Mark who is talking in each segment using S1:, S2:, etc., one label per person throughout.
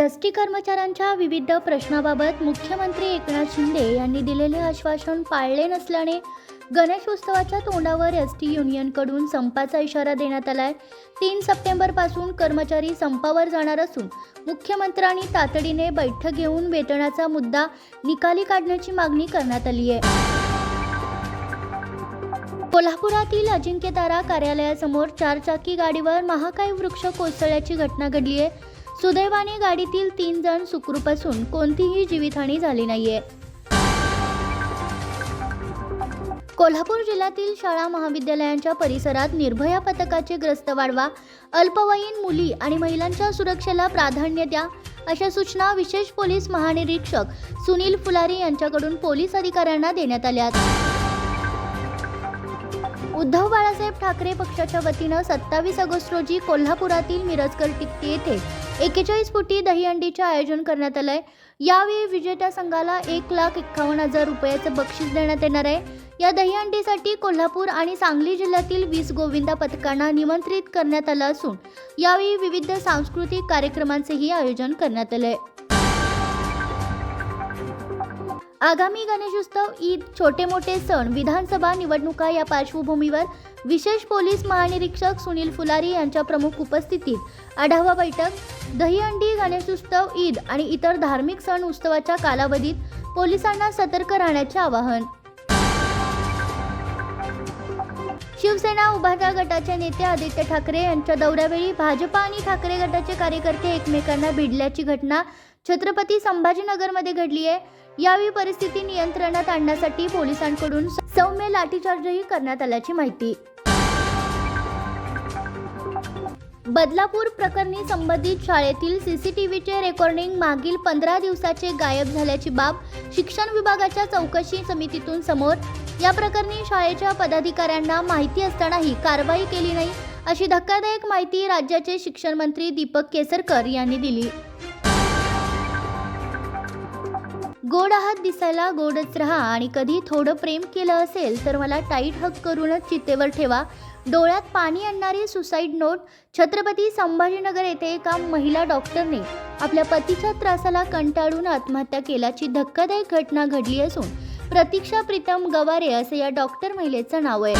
S1: S T कर्मचाऱ्यांच्या विविध प्रश्नाबाबत मुख्यमंत्री एकनाथ शिंदे यांनी दिलेले आश्वासन पाळले नसल्याने गणेशोत्सवाच्या तोंडावर एस टी युनियनकडून संपाचा इशारा देण्यात आलाय. तीन सप्टेंबरपासून कर्मचारी संपावर जाणार असून मुख्यमंत्र्यांनी तातडीने बैठक घेऊन वेतनाचा मुद्दा निकाली काढण्याची मागणी करण्यात आली आहे. कोल्हापुरातील अजिंक्यतारा कार्यालयासमोर चारचाकी गाडीवर महाकाय वृक्ष कोसळल्याची घटना घडली आहे. सुदैवाने गाडीतील तीन जण सुखरूप असून कोणतीही जीवितहानी झाली नाहीये. कोल्हापूर जिल्ह्यातील शाळा महाविद्यालयांच्या परिसरात निर्भया पथकाचे ग्रस्त वाढवा अल्पवयीन मुली आणि महिलांच्या सुरक्षेला प्राधान्य द्या अशा सूचना विशेष पोलीस महानिरीक्षक सुनील फुलारी यांच्याकडून पोलीस अधिकाऱ्यांना देण्यात आल्या उद्धव बाळासाहेब ठाकरे पक्षाच्या वतीनं सत्तावीस ऑगस्ट रोजी कोल्हापुरातील मिरजकर टिक्की येथे एकेचाळीस फुटी दहीहंडीचे आयोजन करण्यात आलं आहे यावेळी विजेत्या संघाला एक लाख एक्कावन्न हजार रुपयाचं बक्षीस देण्यात येणार आहे. या दहीहंडीसाठी कोल्हापूर आणि सांगली जिल्ह्यातील वीस गोविंदा पथकांना निमंत्रित करण्यात आलं असून यावेळी विविध सांस्कृतिक कार्यक्रमांचेही आयोजन करण्यात आलं आहे आगामी गणेशोत्सव ईद छोटे मोठे सण विधानसभा निवडणुका या पार्श्वभूमीवर विशेष पोलीस महानिरीक्षक सुनील फुलारी यांच्या प्रमुख उपस्थितीत आढावा बैठक दहीहंडी गणेशोत्सव ईद आणि इतर धार्मिक सण उत्सवाच्या कालावधीत पोलिसांना सतर्क राहण्याचे आवाहन. शिवसेना उभाटा गटाचे नेते आदित्य ठाकरे यांच्या दौऱ्यावेळी भाजपा आणि ठाकरे गटाचे कार्यकर्ते एकमेकांना भिडल्याची घटना छत्रपती संभाजीनगरमध्ये घडली आहे. यावेळी परिस्थिती नियंत्रणात आणण्यासाठी पोलिसांकडून सौम्य लाठीचार्जही करण्यात आल्याची माहिती. बदलापूर प्रकरणी संबंधित शाळेतील सीसीटीव्हीचे रेकॉर्डिंग मागील पंधरा दिवसाचे गायब झाल्याची बाब शिक्षण विभागाच्या चौकशी समितीतून समोर या प्रकरणी शाळेच्या पदाधिकाऱ्यांना माहिती असतानाही कारवाई केली नाही अशी धक्कादायक माहिती राज्याचे शिक्षण मंत्री दीपक केसरकर यांनी दिली. गोड आहात दिसायला गोडच राहा आणि कधी थोडं प्रेम केलं असेल तर मला टाईट हक करूनच चितेवर ठेवा. डोळ्यात पाणी आणणारी सुसाईड नोट छत्रपती संभाजीनगर येथे एका महिला डॉक्टरने आपल्या पतीच्या त्रासाला कंटाळून आत्महत्या केल्याची धक्कादायक घटना घडली असून प्रतीक्षा प्रीतम गवारे असं या डॉक्टर महिलेचं नाव आहे.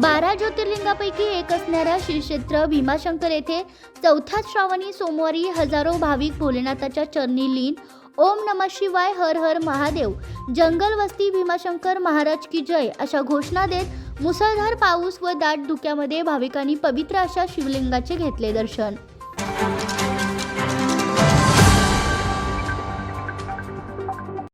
S1: बारा ज्योतिर्लिंगापैकी एक असणाऱ्या श्रीक्षेत्र भीमाशंकर येथे चौथ्या श्रावणी सोमवारी हजारो भाविक भोलेनाथाच्या चरणी लीन ओम नम शिवाय हर हर महादेव जंगल वस्ती भीमाशंकर महाराज की जय अशा घोषणा देत मुसळधार पाऊस व दाट धुक्यामध्ये भाविकांनी पवित्र अशा शिवलिंगाचे घेतले दर्शन.